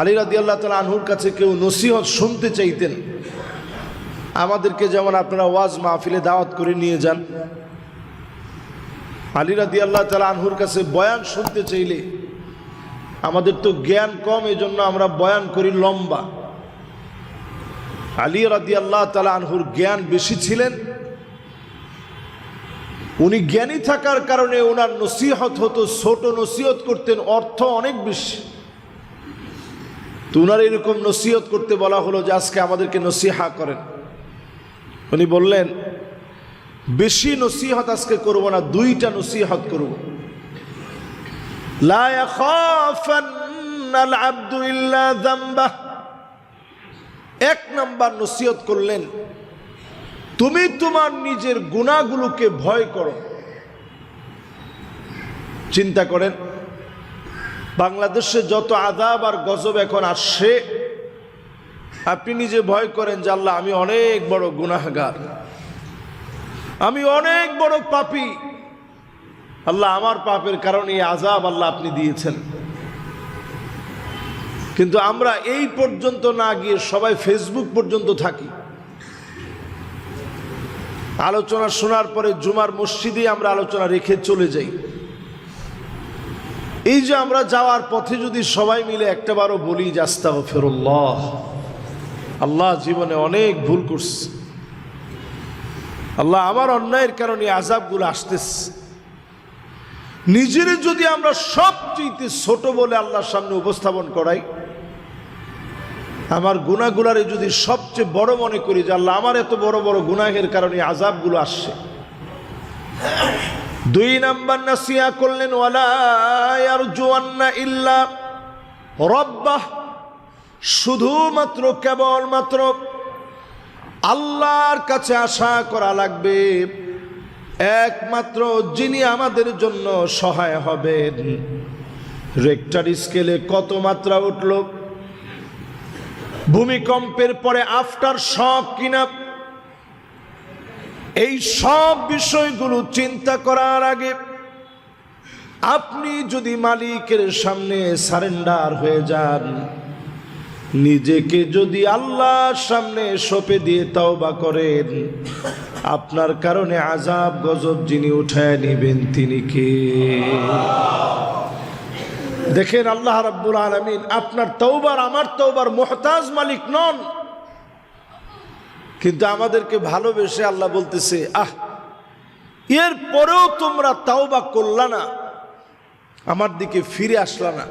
আলী রাদি আল্লাহ তালা আনহুর কাছে কেউ নসিহত শুনতে চাইতেন, আমাদেরকে যেমন আপনারা ওয়াজ মাহফিলে দাওয়াত করে নিয়ে যান, আলী রাদি আল্লাহ তালা আনহুর কাছে বয়ান শুনতে চাইলে, আমাদের তো জ্ঞান কম এই জন্য আমরা বয়ান করি লম্বা। আলী রাদি আল্লাহ তালা আনহুর জ্ঞান বেশি ছিলেন, উনি জ্ঞানী থাকার কারণে ওনার নসিহত হতো, ছোট নসিহত করতেন, অর্থ অনেক বেশি। তো উনার এরকম নসিহত করতে বলা হলো যে আজকে আমাদেরকে নসিহা করেন। উনি বললেন, বেশি নসিহত আজকে করব না, দুইটা নসিহত করব। এক নাম্বার নসিহত করলেন, তুমি তোমার নিজের গুণাগুলোকে ভয় করো। চিন্তা করেন বাংলাদেশে যত আদাব আর গজব এখন আসছে, আপনি নিজে ভয় করেন যে আল্লাহ, আমি অনেক বড় গুনাহগার। আমি অনেক বড় পাপী। আল্লাহ আমার পাপের কারণে এই আজাব আল্লাহ আপনি দিয়েছেন। কিন্তু আমরা এই পর্যন্ত না গিয়ে সবাই ফেসবুক পর্যন্ত থাকি। আলোচনা শোনার পরে জুমার মসজিদে আমরা আলোচনা রেখে চলে যাই। এই যে আমরা যাওয়ার পথে যদি সবাই মিলে একটাবারও বলি যে আস্তাগ ফেরুল্লাহ আল্লাহ জীবনে অনেক ভুল করছে। আল্লাহ আমার অন্যায়ের কারণে আজাবগুলো আসতেছে। নিজের যদি আমরা সবচেয়ে ছোট বলে আল্লাহর সামনে উপস্থাপন করাই, আমার গুণাগুলারে যদি সবচেয়ে বড় মনে করি যে আল্লাহ আমার এত বড় বড় গুনাহের কারণে আজাবগুলো আসছে। দুই নাম্বার নাসিয়া করলেন জোয়ান্না ইল্লা রব্বাহ। শুধুমাত্র, কেবলমাত্র আল্লাহর কাছে আশা করা লাগবে। একমাত্র যিনি আমাদের জন্য সহায় হবেন। রেক্টার স্কেলে কত মাত্রা উঠল? ভূমিকম্পের পরে আফটার শখ কিনা? এই সব বিষয়গুলো চিন্তা করার আগে আপনি যদি মালিকের সামনে সারেন্ডার হয়ে যান, নিজেকে যদি আল্লাহর সামনে সপে দিয়ে তাওবা করেন, আপনার কারণে আজাব গজব যিনি উঠায় নিবেন তিনি কে? দেখেন আল্লাহ রাব্বুল আলমিন আপনার তৌবার আমার তৌবার মোহতাজ মালিক নন। কিন্তু আমাদেরকে ভালোবেসে আল্লাহ বলতেছে, আহ এর পরেও তোমরা তাওবা করলা না, আমার দিকে ফিরে আসলা না।